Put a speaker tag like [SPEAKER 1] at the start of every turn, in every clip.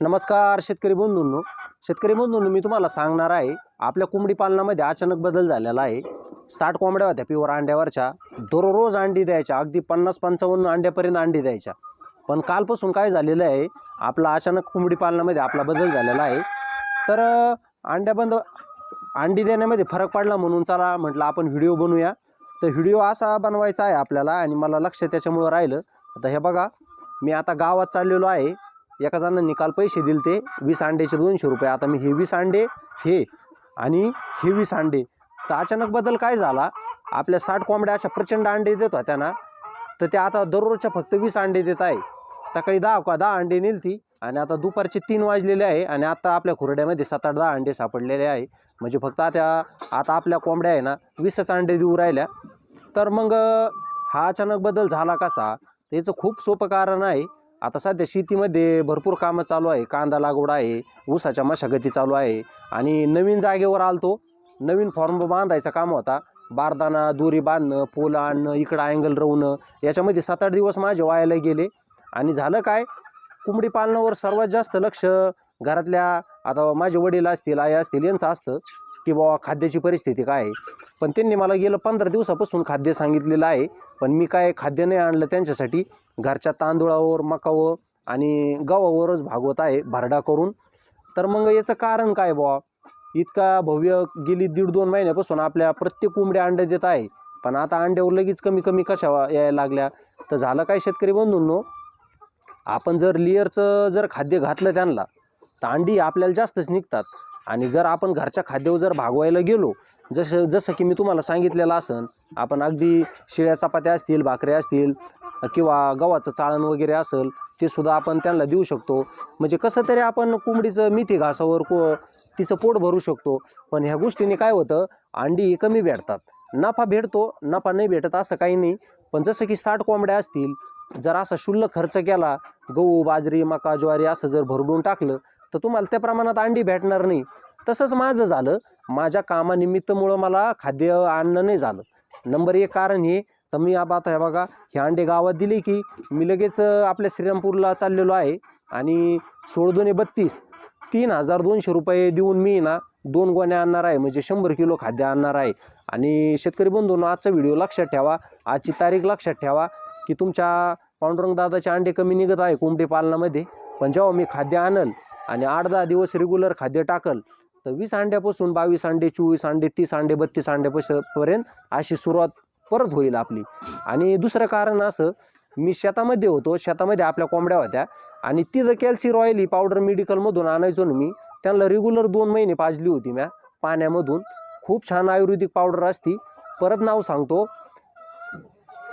[SPEAKER 1] नमस्कार शेतकरी बंधूंनो. शेतकरी बंधूंनो मी तुम्हाला सांगणार आहे आपल्या कोंबडी पालनामध्ये अचानक बदल झालेला आहे. साठ कोंबड्या होत्या प्युअर अंड्यावरच्या. दररोज अंडी द्यायच्या अगदी पन्नास पंचावन्न अंड्यापर्यंत अंडी द्यायच्या. पण कालपासून काय झालेलं आहे आपला अचानक कोंबडी पालनामध्ये आपला बदल झालेला आहे. तर अंड्या बंद अंडी देण्यामध्ये फरक पडला म्हणून चला म्हटलं आपण व्हिडिओ बनवूया. तर व्हिडिओ असा बनवायचा आहे आपल्याला आणि मला लक्ष त्याच्यामुळं राहिलं. आता हे बघा मी आता गावात चाललेलो आहे. एका जणांनी काल पैसे दिले ते वीस अंड्याचे दोनशे रुपये. आता मी हे वीस अंडे हे आणि हे वीस अंडे. तर अचानक बदल काय झाला? आपल्या साठ कोंबड्या अशा प्रचंड अंडे देत होत्या ना तर त्या आता दररोजच्या फक्त वीस अंडे देत आहे. सकाळी दहा का दहा अंडे नेल ती आणि आता दुपारचे तीन वाजलेले आहे आणि आता आपल्या खुरड्यामध्ये सात आठ दहा अंडे सापडलेले आहे. म्हणजे फक्त आता आता आपल्या कोंबड्या आहे ना वीसच अंडे देऊ राहिल्या. तर मग हा अचानक बदल झाला कसा? त्याचं खूप सोपं कारण आहे. आता सध्या शेतीमध्ये भरपूर कामं चालू आहे. कांदा लागवड आहे ऊसाच्या मशागती चालू आहे आणि नवीन जागेवर आलतो. नवीन फॉर्म बांधायचा काम होता. बारदाना दोरी बांधणं पोल आणणं इकडं अँगल रवणं याच्यामध्ये सात आठ दिवस माझे वायाला गेले. आणि झालं काय? कोंबडी पालनावर सर्वात जास्त लक्ष घरातल्या आता माझे वडील असतील आई असतील यांचं असतं. की बाबा खाद्याची परिस्थिती काय आहे? पण त्यांनी मला गेलं पंधरा दिवसापासून खाद्य सांगितलेलं आहे. पण मी काय खाद्य नाही आणलं त्यांच्यासाठी. घरच्या तांदूळावर मकावर आणि गव्हावरच भागवत आहे भरडा करून. तर मग याचं कारण काय बुवा? इतका भव्य गेली दीड दोन महिन्यापासून आपल्या प्रत्येक कोंबड्या अंडे देत आहे. पण आता अंड्यावर लगेच कमी कमी कशा यायला लागल्या? तर झालं काय शेतकरी बंधूंनो? आपण जर लिअरचं जर खाद्य घातलं त्यांना तर अंडी आपल्याला जास्तच निघतात. आणि जर आपण घरच्या खाद्यावर जर भागवायला गेलो जसं जसं की मी तुम्हाला सांगितलेलं असन आपण अगदी शिळ्या चपात्या असतील भाकऱ्या असतील किंवा गव्हाचं चाळण वगैरे असेल ते सुद्धा आपण त्यांना देऊ शकतो. म्हणजे कसं तरी आपण कोंबडीचं मिथी घासावर को तिचं पोट भरू शकतो. पण ह्या गोष्टीने काय होतं अंडी कमी भेटतात. नफा भेटतो नफा नाही भेटत असं काही नाही. पण जसं की साठ कोंबड्या असतील जर असा शुल्लक खर्च केला गहू बाजरी मका ज्वारी असं जर भरडून टाकलं तर तुम्हाला त्या प्रमाणात अंडी भेटणार नाही. तसंच माझं झालं. माझ्या कामानिमित्तमुळं मला खाद्य आणणं नाही झालं. नंबर एक कारण हे तर मी आता हे बघा हे अंडे गावात दिले की मी लगेच आपल्या श्रीरामपूरला चाललेलो आहे आणि सोळ दोन्ही बत्तीस तीन हजार दोनशे रुपये देऊन मी ना दोन गोण्या आणणार आहे. म्हणजे शंभर किलो खाद्य आणणार आहे. आणि शेतकरी बंधूंना आजचा व्हिडिओ लक्षात ठेवा. आजची तारीख लक्षात ठेवा. की तुमच्या पांडुरंग दादाचे अंडे कमी निघत आहे कोंबडी पालनामध्ये. पण जेव्हा मी खाद्य आणल आणि आठ दहा दिवस रेग्युलर खाद्य टाकल तर वीस अंड्यापासून बावीस अंडे चोवीस अंडे तीस अंडे बत्तीस अंड्यापासून पर्यंत अशी सुरुवात परत होईल आपली. आणि दुसरं कारण असं मी शेतामध्ये होतो शेतामध्ये आपल्या कोंबड्या होत्या आणि तिथं कॅल्सी रॉयल ही पावडर मेडिकलमधून आणायचो ना मी त्यांना रेग्युलर दोन महिने पाजली होती म्या. पाण्यामधून खूप छान आयुर्वेदिक पावडर असती. परत नाव सांगतो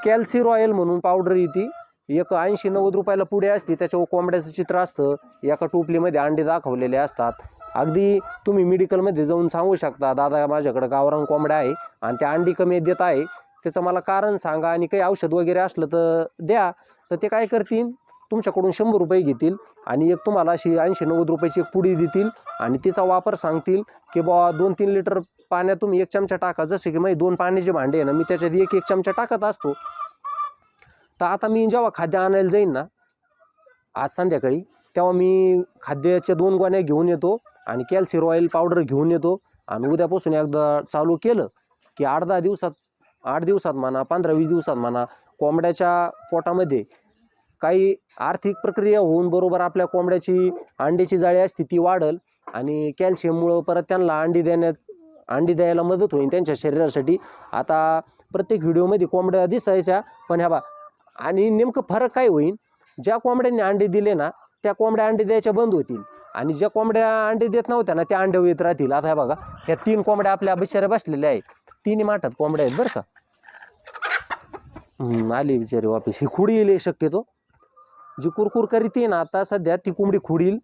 [SPEAKER 1] कॅल्सी रॉयल म्हणून पावडर येते एक ऐंशी नव्वद रुपयाला पुढे असते त्याच्यावर कोंबड्याचं चित्र असतं. एका टोपलीमध्ये अंडे दाखवलेले असतात. अगदी तुम्ही मेडिकलमध्ये जाऊन सांगू शकता दादा माझ्याकडं गावरान कोंबड्या आहे आणि त्या अंडी कमी देत आहे. त्याचं मला कारण सांगा आणि काही औषध वगैरे असलं तर द्या. तर ते काय करतील? तुमच्याकडून शंभर रुपये घेतील आणि एक तुम्हाला अशी ऐंशी नव्वद रुपयाची एक पुडी देतील आणि तिचा वापर सांगतील की बा दोन तीन लिटर पाण्यात तुम्ही एक चमचा टाका. जसे की माझे दोन पाण्याचे भांडे आहे ना मी त्याच्यात एक एक चमचा टाकत असतो. तर आता मी जेव्हा खाद्य आणायला जाईन ना आज संध्याकाळी तेव्हा मी खाद्याच्या दोन गोण्या घेऊन येतो आणि कॅल्शियम ऑइल पावडर घेऊन येतो. आणि उद्यापासून एकदा चालू केलं की आठ दहा दिवसात आठ दिवसात म्हणा पंधरा वीस दिवसात म्हणा कोंबड्याच्या पोटामध्ये काही आर्थिक प्रक्रिया होऊन बरोबर आपल्या कोंबड्याची अंड्याची जाळी असते ती वाढल आणि कॅल्शियममुळं परत त्यांना अंडी देण्यात अंडी द्यायला मदत होईल त्यांच्या शरीरासाठी. आता प्रत्येक व्हिडिओमध्ये कोंबड्या दिसायच्या पण ह्या बा आणि नेमकं फरक काय होईल ज्या कोंबड्यांनी अंडे दिले ना त्या कोंबड्या अंडे द्यायच्या बंद होतील. आणि ज्या कोंबड्या अंडे देत नव्हत्या ना त्या अंडे येत राहतील. आता हे बघा ह्या तीन कोंबड्या आपल्या बिचाऱ्या बसलेल्या आहेत. तिन्ही माठात कोंबड्या आहेत बरं का. आली बिचारी वापस. ही खुडी येईल शक्यतो. जी कुरकुर करीत ना आता सध्या ती कोंबडी खुडील.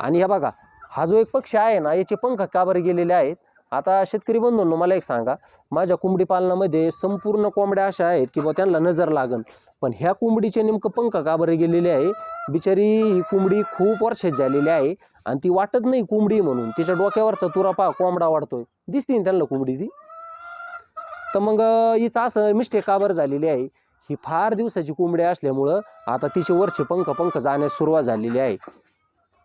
[SPEAKER 1] आणि ह्या बघा हा जो एक पक्षी आहे ना याचे पंख का बरे गेलेले आहेत? आता शेतकरी बंधूंनो मला एक सांगा. माझ्या कोंबडी पालनामध्ये संपूर्ण कोंबड्या अशा आहेत की बा त्यांना नजर लागन. पण ह्या कोंबडीचे नेमकं पंख का बरे गेलेले आहे? बिचारी ही कोंबडी खूप वर्षात झालेली आहे आणि ती वाटत नाही कोंबडी म्हणून. तिच्या डोक्यावरचा तुरा पा कोंबडा वाढतोय. दिसते ना त्यांना कोंबडी ती? तर मग हीच हिचं असं मिस्टेक का बरं झालेली आहे? ही फार दिवसाची कोंबडी असल्यामुळं आता तिचे वरचे पंख पंख जाण्यास सुरुवात झालेली आहे.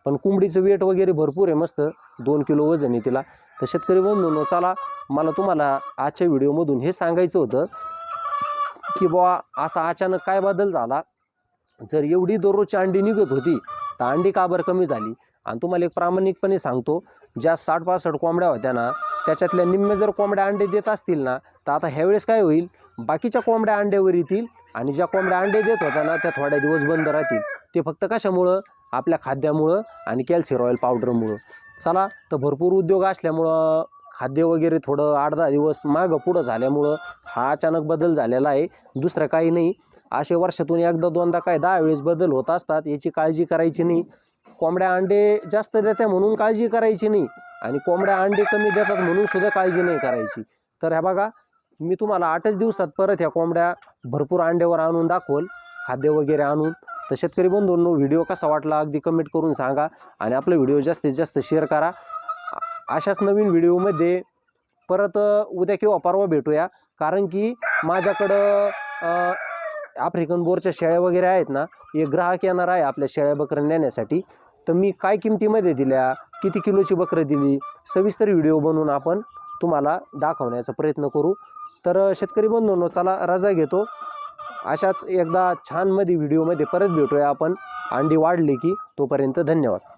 [SPEAKER 1] पण कोंबडीचं वेट वगैरे भरपूर आहे मस्त. दोन किलो वजन आहे तिला. तर शेतकरी बंधूंनो चला मला तुम्हाला आजच्या व्हिडिओमधून हे सांगायचं होतं की बुवा असा अचानक काय बदल झाला? जर एवढी दररोजची अंडी निघत होती तर अंडी का बरं कमी झाली? आणि तुम्हाला एक प्रामाणिकपणे सांगतो ज्या साठ पासष्ट कोंबड्या होत्या ना त्याच्यातल्या निम्मे जर कोंबड्या अंडे देत असतील ना तर आता ह्यावेळेस काय होईल? बाकीच्या कोंबड्या अंड्यावर येतील आणि ज्या कोंबड्या अंडे देत होत्या ना त्या थोड्या दिवस बंद राहतील. ते फक्त कशामुळं? आपल्या खाद्यामुळं आणि कॅल्शियम ऑइल पावडरमुळं चला तर भरपूर उद्योग असल्यामुळं खाद्य वगैरे थोडं आठ दहा दिवस मागं पुढं झाल्यामुळं हा अचानक बदल झालेला आहे. दुसरं काही नाही. असे वर्षातून एकदा दोनदा काय दहा वेळेस बदल होत असतात याची काळजी करायची नाही. कोंबड्या अंडे जास्त देतात म्हणून काळजी करायची नाही आणि कोंबड्या अंडे कमी देतात म्हणून सुद्धा काळजी नाही करायची. तर ह्या बघा मी तुम्हाला आठच दिवसात परत ह्या कोंबड्या भरपूर अंड्यावर आणून दाखवल खाद्य वगैरे आणून. तर शेतकरी बंधूंनो व्हिडिओ कसा वाटला अगदी कमेंट करून सांगा आणि आपला व्हिडिओ जास्तीत जास्त शेअर करा. अशाच नवीन व्हिडिओमध्ये परत उद्या किंवा परवा भेटूया. कारण की माझ्याकडं आफ्रिकन बोरच्या शेळ्या वगैरे आहेत ना एक ग्राहक येणार आहे आपल्या शेळ्या बकऱ्या नेण्यासाठी. तर मी काय किमतीमध्ये दिल्या किती किलोची बकरं दिली सविस्तर व्हिडिओ बनवून आपण तुम्हाला दाखवण्याचा प्रयत्न करू. तर शेतकरी बंधूंनो चला रजा घेतो. अशाच एकदा छानमध्ये व्हिडिओमध्ये परत भेटूया आपण. अंडी वाढली की तोपर्यंत धन्यवाद.